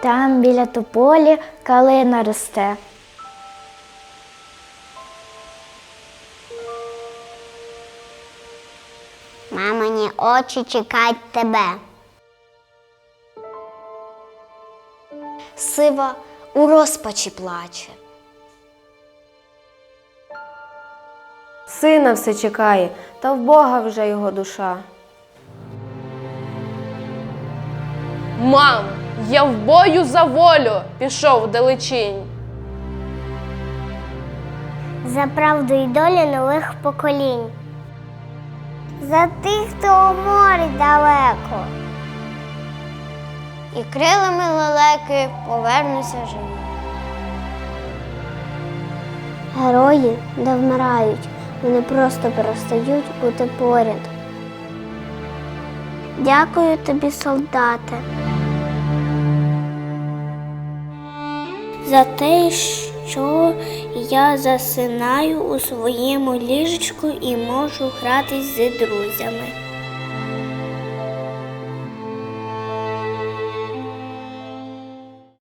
Там біля тополі калина росте. Мамині очі чекають тебе. Сива у розпачі плаче. Сина все чекає, та в Бога вже його душа. Мам, я в бою за волю пішов вдалечінь. За правду і долю нових поколінь. За тих, хто у морі далеко. І крилами лелеки повернуся живі. Герої не вмирають, вони просто перестають бути поряд. Дякую тобі, солдате. За те, що я засинаю у своєму ліжечку і можу гратись з друзями.